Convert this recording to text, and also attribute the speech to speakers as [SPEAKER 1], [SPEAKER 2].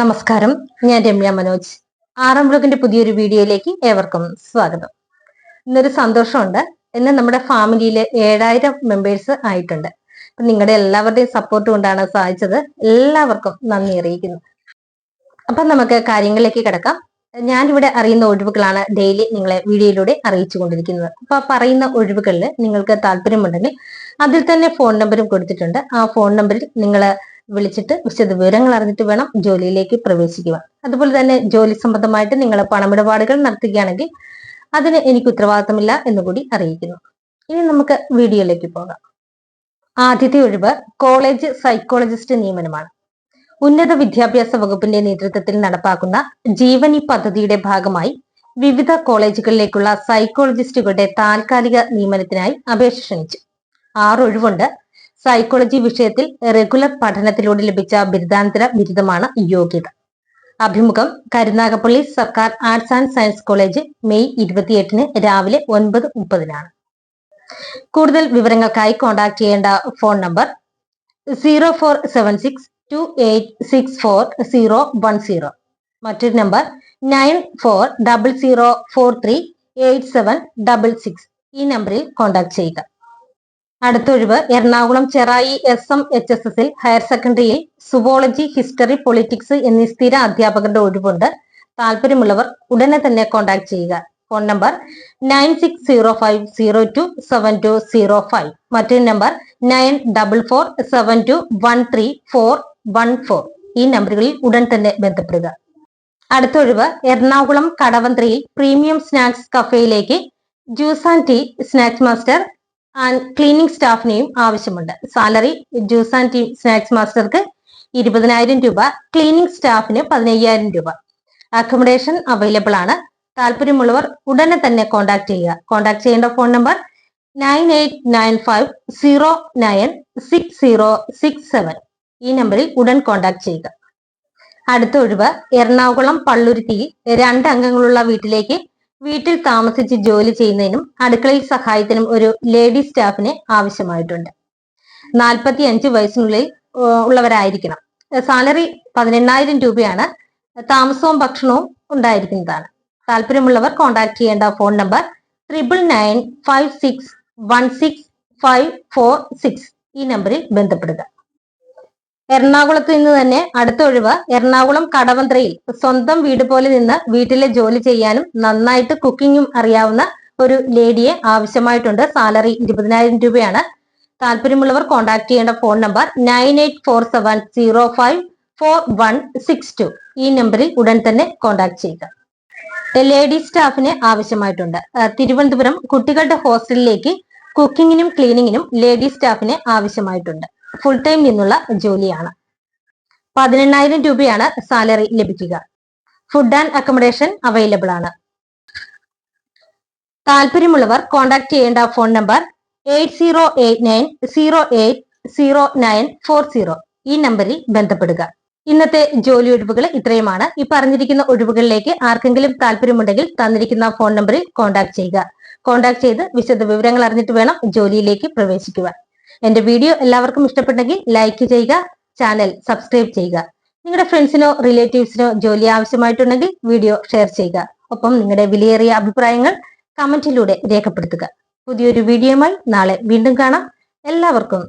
[SPEAKER 1] നമസ്കാരം. ഞാൻ രമ്യ മനോജ്. ആറാം ബ്ലോഗിന്റെ പുതിയൊരു വീഡിയോയിലേക്ക് ഏവർക്കും സ്വാഗതം. ഇന്നൊരു സന്തോഷമുണ്ട്. ഇന്ന് നമ്മുടെ ഫാമിലിയിൽ ഏഴായിരം മെമ്പേഴ്സ് ആയിട്ടുണ്ട്. നിങ്ങളുടെ എല്ലാവരുടെയും സപ്പോർട്ട് കൊണ്ടാണ് സാധിച്ചത്. എല്ലാവർക്കും നന്ദി അറിയിക്കുന്നു. അപ്പൊ നമുക്ക് കാര്യങ്ങളിലേക്ക് കിടക്കാം. ഞാനിവിടെ അറിയുന്ന ഒഴിവുകളാണ് ഡെയിലി നിങ്ങളെ വീഡിയോയിലൂടെ അറിയിച്ചു കൊണ്ടിരിക്കുന്നത്. അപ്പൊ പറയുന്ന ഒഴിവുകളിൽ നിങ്ങൾക്ക് താല്പര്യമുണ്ടെങ്കിൽ അതിൽ തന്നെ ഫോൺ നമ്പറും കൊടുത്തിട്ടുണ്ട്. ആ ഫോൺ നമ്പറിൽ നിങ്ങൾ വിളിച്ചിട്ട് വിശദ വിവരങ്ങൾ അറിഞ്ഞിട്ട് വേണം ജോലിയിലേക്ക് പ്രവേശിക്കുക അതുപോലെ തന്നെ ജോലി സംബന്ധമായിട്ട് നിങ്ങൾ പണമിടപാടുകൾ നടത്തുകയാണെങ്കിൽ അതിന് എനിക്ക് ഉത്തരവാദിത്തമില്ല എന്നുകൂടി അറിയിക്കുന്നു. ഇനി നമുക്ക് വീഡിയോയിലേക്ക് പോകാം. ആദ്യത്തെ ഒഴിവ് കോളേജ് സൈക്കോളജിസ്റ്റ് നിയമനമാണ്. ഉന്നത വിദ്യാഭ്യാസ വകുപ്പിന്റെ നേതൃത്വത്തിൽ നടപ്പാക്കുന്ന ജീവനി പദ്ധതിയുടെ ഭാഗമായി വിവിധ കോളേജുകളിലേക്കുള്ള സൈക്കോളജിസ്റ്റുകളുടെ താൽക്കാലിക നിയമനത്തിനായി അപേക്ഷ ക്ഷണിച്ചു. ആറ് ഒഴിവുണ്ട്. സൈക്കോളജി വിഷയത്തിൽ റെഗുലർ പഠനത്തിലൂടെ ലഭിച്ച ബിരുദാന്തര ബിരുദമാണ് യോഗ്യത. അഭിമുഖം കരുനാഗപ്പള്ളി സർക്കാർ arts and science college May ഇരുപത്തിയെട്ടിന് രാവിലെ ഒൻപത് മുപ്പതിനാണ്. കൂടുതൽ വിവരങ്ങൾക്കായി കോൺടാക്ട് ചെയ്യേണ്ട phone number zero four seven six two eight six four zero one zero മറ്റൊരു number nine four double zero four three eight seven double six ഈ നമ്പറിൽ കോൺടാക്ട് ചെയ്യുക. അടുത്തൊഴിവ് Ernakulam Cherai S M H S എസിൽ higher സെക്കൻഡറിയിൽ zoology history politics എന്നീ സ്ഥിര അധ്യാപകരുടെ ഒഴിവുണ്ട്. താല്പര്യമുള്ളവർ ഉടനെ തന്നെ കോൺടാക്ട് ചെയ്യുക. Phone number nine six zero five zero two seven two zero five മറ്റൊരു number nine double four seven two one three four one four ഈ നമ്പറുകളിൽ ഉടൻ തന്നെ ബന്ധപ്പെടുക. അടുത്തൊഴിവ് എറണാകുളം കടവന്ത്രയിൽ premium snacks കഫേയിലേക്ക് juice and tea snacks master and cleaning സ്റ്റാഫിനെയും ആവശ്യമുണ്ട്. Salary juice and tea snacks മാസ്റ്റർക്ക് ഇരുപതിനായിരം രൂപ ക്ലീനിങ് സ്റ്റാഫിന് പതിനയ്യായിരം രൂപ. അക്കോമഡേഷൻ അവൈലബിൾ ആണ്. താല്പര്യമുള്ളവർ ഉടനെ തന്നെ കോൺടാക്ട് ചെയ്യുക. കോൺടാക്ട് ചെയ്യേണ്ട phone number nine eight nine five zero nine six zero six seven. ഈ നമ്പറിൽ ഉടൻ കോൺടാക്ട് ചെയ്യുക. അടുത്ത ഒഴിവ് എറണാകുളം പള്ളുരുത്തിയിൽ രണ്ട് അംഗങ്ങളുള്ള വീട്ടിലേക്ക് വീട്ടിൽ താമസിച്ച് ജോലി ചെയ്യുന്നതിനും അടുക്കളയിൽ സഹായത്തിനും ഒരു ലേഡി സ്റ്റാഫിനെ ആവശ്യമായിട്ടുണ്ട്. നാൽപ്പത്തി അഞ്ച് വയസ്സിനുള്ളിൽ ഉള്ളവരായിരിക്കണം. സാലറി പതിനെണ്ണായിരം രൂപയാണ്. താമസവും ഭക്ഷണവും ഉണ്ടായിരിക്കുന്നതാണ്. താല്പര്യമുള്ളവർ കോൺടാക്ട് ചെയ്യേണ്ട phone number triple nine five six one six five four six ഈ നമ്പറിൽ ബന്ധപ്പെടുക. എറണാകുളത്ത് നിന്ന് തന്നെ അടുത്ത ഒഴിവ് എറണാകുളം കടവന്ത്രയിൽ സ്വന്തം വീട് പോലെ നിന്ന് വീട്ടിലെ ജോലി ചെയ്യാനും നന്നായിട്ട് കുക്കിങ്ങും അറിയാവുന്ന ഒരു ലേഡിയെ ആവശ്യമായിട്ടുണ്ട്. സാലറി ഇരുപതിനായിരം രൂപയാണ്. താല്പര്യമുള്ളവർ കോൺടാക്ട് ചെയ്യേണ്ട phone number nine eight four seven zero five four one six two. ഈ നമ്പറിൽ ഉടൻ തന്നെ കോൺടാക്ട് ചെയ്യുക. ലേഡി സ്റ്റാഫിന് ആവശ്യമായിട്ടുണ്ട്. തിരുവനന്തപുരം കുട്ടികളുടെ ഹോസ്റ്റലിലേക്ക് കുക്കിങ്ങിനും ക്ലീനിങ്ങിനും ലേഡി സ്റ്റാഫിന് ആവശ്യമായിട്ടുണ്ട്. ഫുൾ ടൈം നിന്നുള്ള ജോലിയാണ്. പതിനെണ്ണായിരം രൂപയാണ് സാലറി ലഭിക്കുക. ഫുഡ് ആൻഡ് അക്കോമഡേഷൻ അവൈലബിൾ ആണ്. താല്പര്യമുള്ളവർ കോൺടാക്ട് ചെയ്യേണ്ട phone number eight zero eight nine zero eight zero nine four zero ഈ നമ്പറിൽ ബന്ധപ്പെടുക. ഇന്നത്തെ ജോലി ഒഴിവുകൾ ഇത്രയുമാണ്. ഈ പറഞ്ഞിരിക്കുന്ന ഒഴിവുകളിലേക്ക് ആർക്കെങ്കിലും താല്പര്യമുണ്ടെങ്കിൽ തന്നിരിക്കുന്ന ഫോൺ നമ്പറിൽ കോൺടാക്ട് ചെയ്യുക. കോൺടാക്ട് ചെയ്ത് വിശദ വിവരങ്ങൾ അറിഞ്ഞിട്ട് വേണം ജോലിയിലേക്ക് പ്രവേശിക്കുവാൻ. എന്റെ വീഡിയോ എല്ലാവർക്കും ഇഷ്ടപ്പെട്ടെങ്കിൽ ലൈക്ക് ചെയ്യുക ചാനൽ സബ്സ്ക്രൈബ് ചെയ്യുക. നിങ്ങളുടെ ഫ്രണ്ട്സിനോ റിലേറ്റീവ്സിനോ ജോലി ആവശ്യമായിട്ടുണ്ടെങ്കിൽ വീഡിയോ ഷെയർ ചെയ്യുക. ഒപ്പം നിങ്ങളുടെ വിലയേറിയ അഭിപ്രായങ്ങൾ കമന്റിലൂടെ രേഖപ്പെടുത്തുക. പുതിയൊരു വീഡിയോയുമായി നാളെ വീണ്ടും കാണാം. എല്ലാവർക്കും